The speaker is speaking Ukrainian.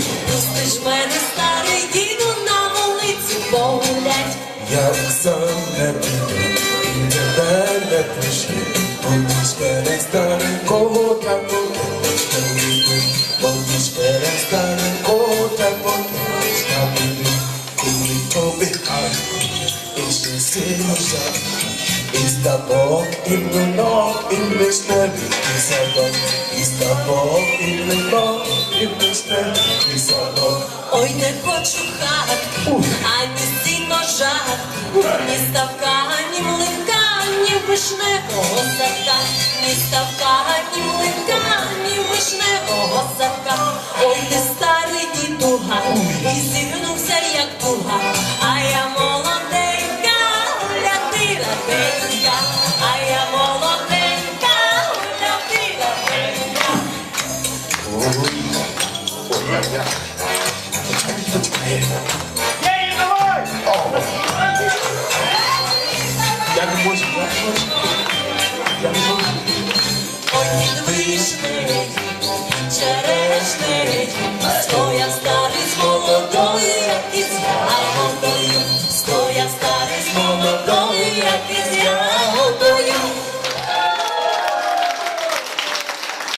ж мене старий діду на вулиці погулять. Я сам не піду і тебе не прийшли, Будеш перед старим кота покинеш на біду, Будеш перед старим кота покинеш на біду, коли побігай, і ще сильно жах, і ставок, і млинок, і вишневий, і садок, і ставок, і млинок, і вишневий, і садок. Ой, не хочу хат, ані сіно жах, ні ставка, ні млинка, ні вишневого садка, ні ставка, ні млинка, ні вишневого садка. Ой, ти старий дідуга, і зігнувся, як туга, а я молоденька, лятира денька, Дякую Боже, дякую Боже. Дякую Боже. Ой, він вийшли, через тиждень, стоя став.